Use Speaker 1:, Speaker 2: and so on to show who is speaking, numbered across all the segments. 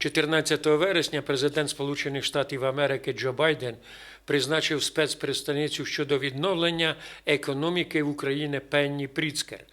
Speaker 1: 14 вересня президент Сполучених Штатів Америки Джо Байден призначив спецпредставницю щодо відновлення економіки України Пенні Пріцкер.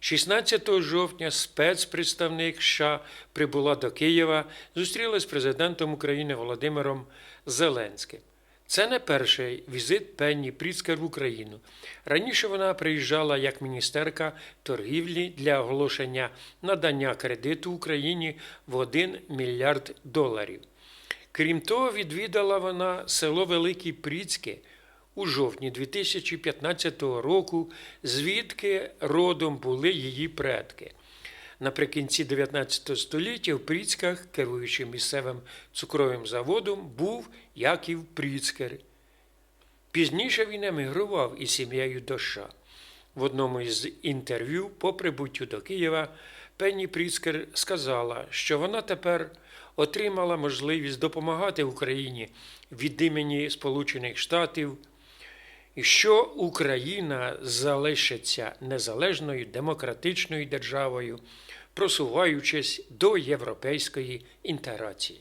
Speaker 1: 16 жовтня спецпредставник США прибула до Києва, зустрілась з президентом України Володимиром Зеленським. Це не перший візит Пенні Пріцкер в Україну. Раніше вона приїжджала як міністерка торгівлі для оголошення надання кредиту Україні в 1 мільярд доларів. Крім того, відвідала вона село Великі Пріцьки у жовтні 2015 року, звідки родом були її предки. Наприкінці 19 століття в Пріцьках, керуючи місцевим цукровим заводом, був Яків Пріцкер. Пізніше він емігрував із сім'єю до США. В одному із інтерв'ю по прибуттю до Києва Пенні Пріцкер сказала, що вона тепер отримала можливість допомагати Україні від імені Сполучених Штатів, і що Україна залишиться незалежною демократичною державою, просуваючись до європейської інтеграції.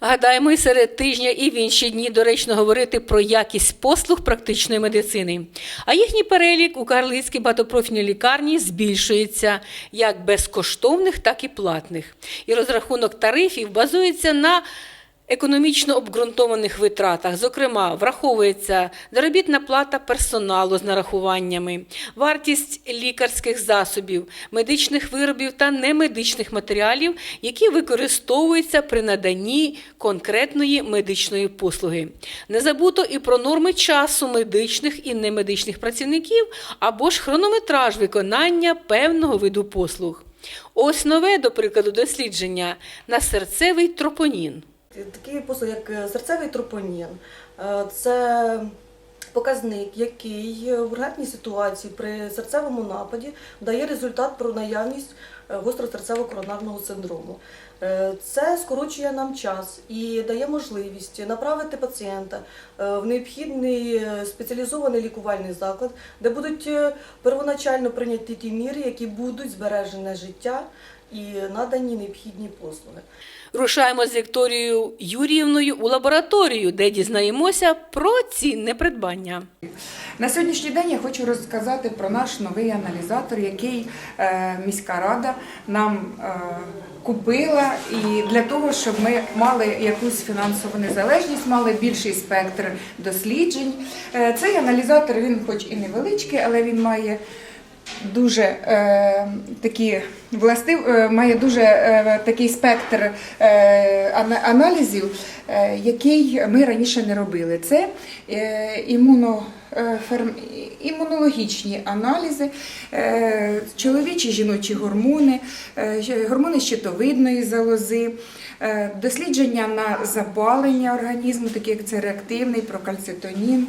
Speaker 2: Гадаємо, і серед тижня, і в інші дні доречно говорити про якість послуг практичної медицини. А їхній перелік у Карлицькій багатопрофільній лікарні збільшується як безкоштовних, так і платних. І розрахунок тарифів базується на економічно обґрунтованих витратах. Зокрема, враховується заробітна плата персоналу з нарахуваннями, вартість лікарських засобів, медичних виробів та немедичних матеріалів, які використовуються при наданні конкретної медичної послуги. Не забуто і про норми часу медичних і немедичних працівників або ж хронометраж виконання певного виду послуг. Ось нове, до прикладу, дослідження на серцевий тропонін.
Speaker 3: Такий послуг, як е, серцевий тропонін, е, це показник, який в ургентній ситуації при серцевому нападі дає результат про наявність е, гостросерцево-коронарного синдрому. Е, Це скорочує нам час і дає можливість направити пацієнта в необхідний спеціалізований лікувальний заклад, де будуть первоначально прийняті ті міри, які будуть збережене життя і надані необхідні послуги.
Speaker 2: Рушаємо з Вікторією Юріївною у лабораторію, де дізнаємося про цінне придбання.
Speaker 4: На сьогоднішній день я хочу розказати про наш новий аналізатор, який е, міська рада нам е, купила, і для того, щоб ми мали якусь фінансову незалежність, мали більший спектр досліджень. Е, цей аналізатор він, хоч і невеличкий, але він має. Дуже е, такі властив, е, має дуже е, такий спектр е, аналізів, е, який ми раніше не робили. Це е, імуно, е, ферм- імунологічні аналізи, е, чоловічі жіночі гормони, гормони щитовидної залози, дослідження на запалення організму, такі як це реактивний, прокальцитонін.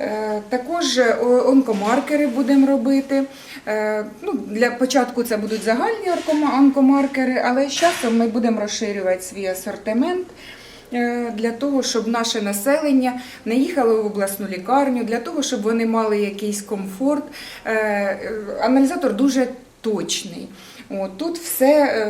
Speaker 4: Е, Також е, онкомаркери будемо робити. Е, Ну, для початку це будуть загальні онкомаркери, але з часом ми будемо розширювати свій асортимент для того, щоб наше населення не їхало в обласну лікарню, для того, щоб вони мали якийсь комфорт. Аналізатор дуже точний. От, тут все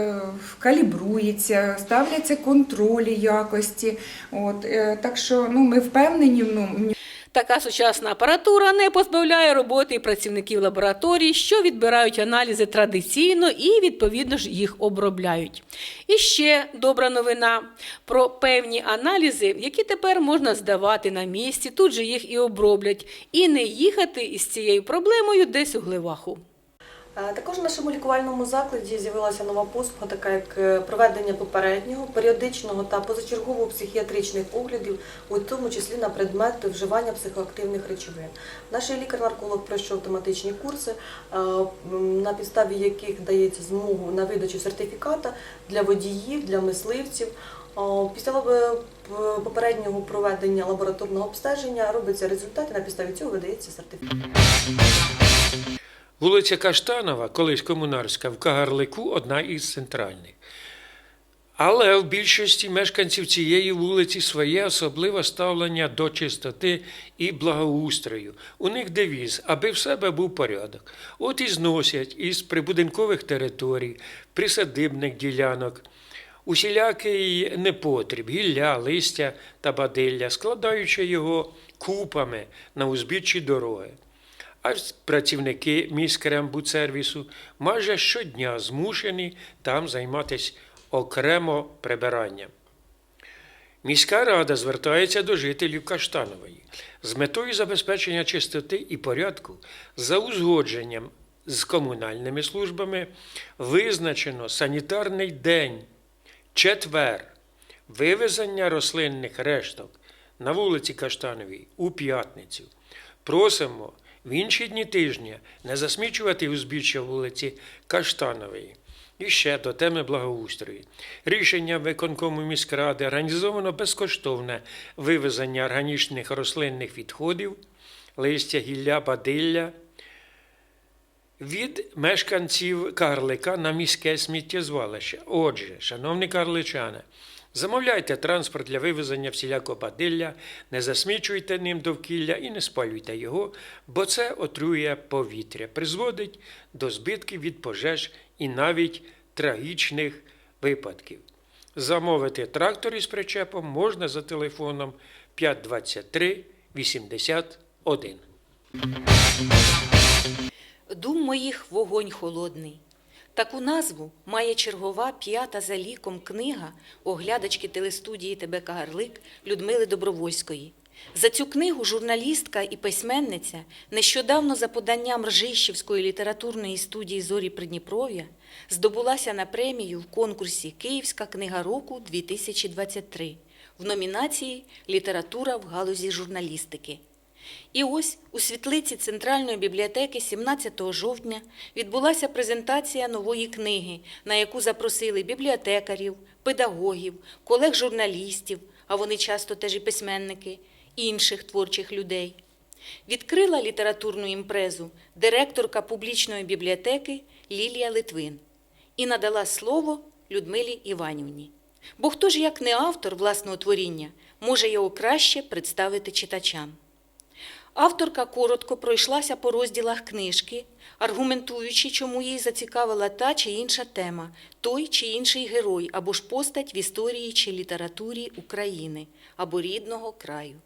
Speaker 4: калібрується, ставляться контролі якості. От, так що ну, ми впевнені в ньому.
Speaker 2: Така сучасна апаратура не позбавляє роботи і працівників лабораторій, що відбирають аналізи традиційно і відповідно ж їх обробляють. І ще добра новина про певні аналізи, які тепер можна здавати на місці, тут же їх і оброблять, і не їхати із цією проблемою десь у Гливаху.
Speaker 3: Е, Також в нашому лікувальному закладі з'явилася нова послуга, така як е, проведення попереднього, періодичного та позачергового психіатричних оглядів, у тому числі на предмет вживання психоактивних речовин. Наш лікар-нарколог пройшов тематичні курси, е, на підставі яких дається змогу на видачу сертифіката для водіїв, для мисливців. Після попереднього проведення лабораторного обстеження робиться результат, і на підставі цього видається сертифікат.
Speaker 1: Вулиця Каштанова, колись комунарська, в Кагарлику одна із центральних. Але в більшості мешканців цієї вулиці своє особливе ставлення до чистоти і благоустрою. У них девіз, аби в себе був порядок. От і зносять із прибудинкових територій, присадибних ділянок. Усілякий непотріб, гілля, листя та бадилля, складаючи його купами на узбіччі дороги. А працівники міськрембудсервісу майже щодня змушені там займатися окремо прибиранням. Міська рада звертається до жителів Каштанової з метою забезпечення чистоти і порядку за узгодженням з комунальними службами визначено санітарний день, четвер, вивезення рослинних решток на вулиці Каштановій у п'ятницю. Просимо в інші дні тижня не засмічувати узбіччя вулиці Каштанової. І ще до теми благоустрою. Рішення виконкому міськради організовано безкоштовне вивезення органічних рослинних відходів, листя, гілля, бадилля від мешканців Карлика на міське сміттєзвалище. Отже, шановні карличани, замовляйте транспорт для вивезення всілякого бадилля, не засмічуйте ним довкілля і не спалюйте його, бо це отрує повітря, призводить до збитків від пожеж і навіть трагічних випадків. Замовити трактор із причепом можна за телефоном 523 81.
Speaker 5: Дум моїх вогонь холодний. Таку назву має чергова п'ята за ліком книга оглядачки телестудії ТБ Кагарлик Людмили Добровольської. За цю книгу журналістка і письменниця нещодавно за поданням Ржищівської літературної студії Зорі Придніпров'я здобулася на премію в конкурсі Київська книга року 2023 в номінації Література в галузі журналістики. І ось у світлиці Центральної бібліотеки 17 жовтня відбулася презентація нової книги, на яку запросили бібліотекарів, педагогів, колег-журналістів, а вони часто теж і письменники, інших творчих людей. Відкрила літературну імпрезу директорка публічної бібліотеки Лілія Литвин і надала слово Людмилі Іванівні. Бо хто ж, як не автор власного творіння, може його краще представити читачам? Авторка коротко пройшлася по розділах книжки, аргументуючи, чому її зацікавила та чи інша тема, той чи інший герой або ж постать в історії чи літературі України або рідного краю.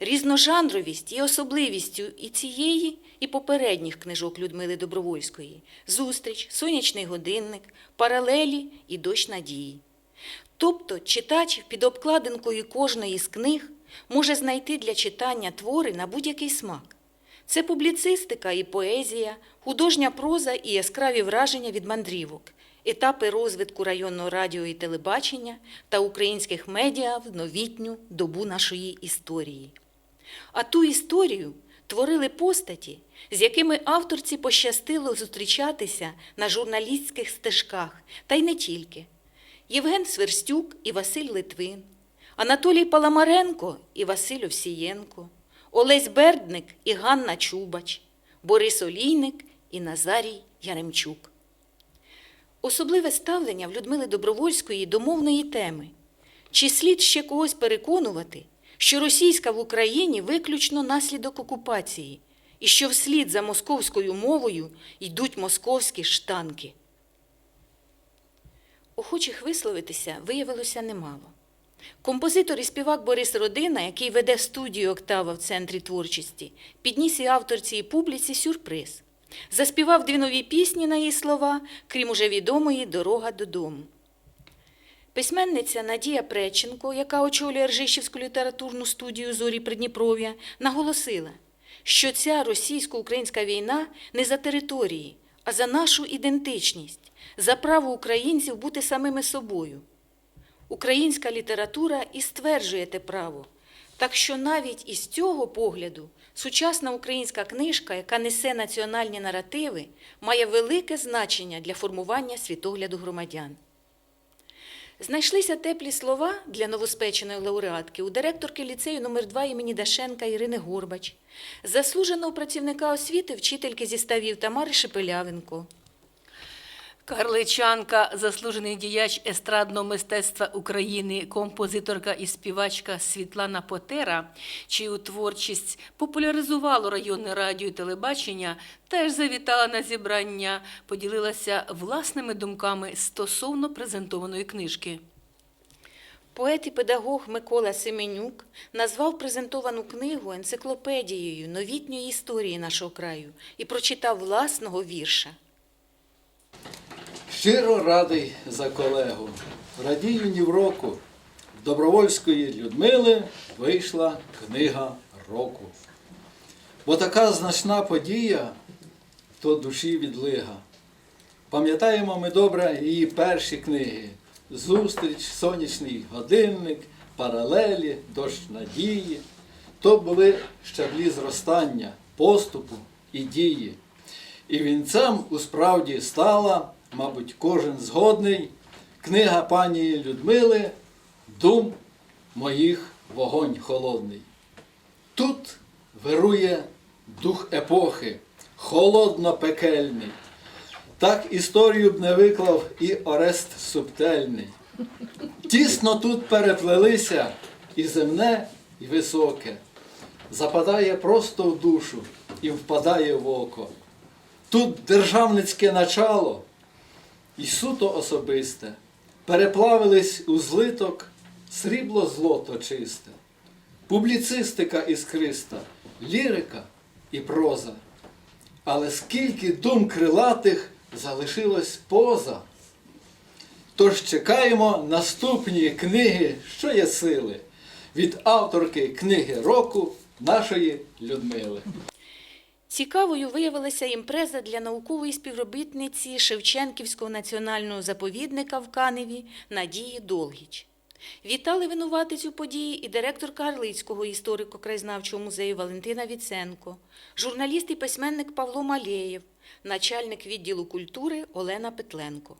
Speaker 5: Різножанровість є особливістю і цієї, і попередніх книжок Людмили Добровольської зустріч, сонячний годинник, паралелі і дощ надії. Тобто читач під обкладинкою кожної з книг може знайти для читання твори на будь-який смак. Це публіцистика і поезія, художня проза і яскраві враження від мандрівок, етапи розвитку районного радіо і телебачення та українських медіа в новітню добу нашої історії. А ту історію творили постаті, з якими авторці пощастило зустрічатися на журналістських стежках, та й не тільки. Євген Сверстюк і Василь Литвин, Анатолій Паламаренко і Василь Овсієнко, Олесь Бердник і Ганна Чубач, Борис Олійник і Назарій Яремчук. Особливе ставлення в Людмили Добровольської до мовної теми. Чи слід ще когось переконувати, що російська в Україні виключно наслідок окупації, і що вслід за московською мовою йдуть московські штанки? Охочих висловитися виявилося немало. Композитор і співак Борис Родина, який веде студію Октава в центрі творчості, підніс і авторці і публіці сюрприз. Заспівав дві нові пісні на її слова, крім уже відомої Дорога додому. Письменниця Надія Преченко, яка очолює Ржищівську літературну студію Зорі Придніпров'я, наголосила, що ця російсько-українська війна не за території, а за нашу ідентичність, за право українців бути самими собою. Українська література і стверджує те право. Так що навіть із цього погляду сучасна українська книжка, яка несе національні наративи, має велике значення для формування світогляду громадян. Знайшлися теплі слова для новоспеченої лауреатки у директорки ліцею номер 2 імені Дашенка Ірини Горбач, заслуженого працівника освіти, вчительки зі ставів Тамари Шепелявенко,
Speaker 2: Карличанка, заслужений діяч естрадного мистецтва України, композиторка і співачка Світлана Потера, чию творчість популяризувало районне радіо і телебачення, теж завітала на зібрання, поділилася власними думками стосовно презентованої книжки.
Speaker 5: Поет і педагог Микола Семенюк назвав презентовану книгу енциклопедією новітньої історії нашого краю і прочитав власного вірша.
Speaker 6: Щиро радий за колегу. Радію ні в року. В Добровольської Людмили вийшла книга року. Бо така значна подія то душі відлига. Пам'ятаємо ми добре її перші книги: Зустріч, Сонячний годинник, Паралелі, Дощ надії. То були щаблі зростання, поступу і дії. І вінцем у справді стала, мабуть, кожен згодний, книга пані Людмили Дум моїх вогонь холодний. Тут вирує дух епохи, холодно-пекельний. Так історію б не виклав і Орест Субтельний. Тісно тут переплелися і земне, і високе. Западає просто в душу і впадає в око. Тут державницьке начало і суто особисте переплавились у злиток срібло злото чисте, публіцистика іскриста, лірика і проза. Але скільки дум крилатих залишилось поза. Тож чекаємо наступні книги, що є сили, від авторки книги року нашої Людмили.
Speaker 5: Цікавою виявилася імпреза для наукової співробітниці Шевченківського національного заповідника в Каневі Надії Долгіч. Вітали винуватицю події і директор Карлицького історико-краєзнавчого музею Валентина Віценко, журналіст і письменник Павло Малєєв, начальник відділу культури Олена Петленко.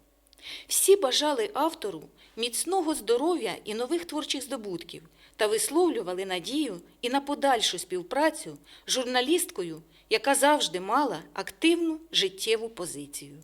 Speaker 5: Всі бажали автору міцного здоров'я і нових творчих здобутків та висловлювали надію і на подальшу співпрацю з журналісткою, яка завжди мала активну життєву позицію.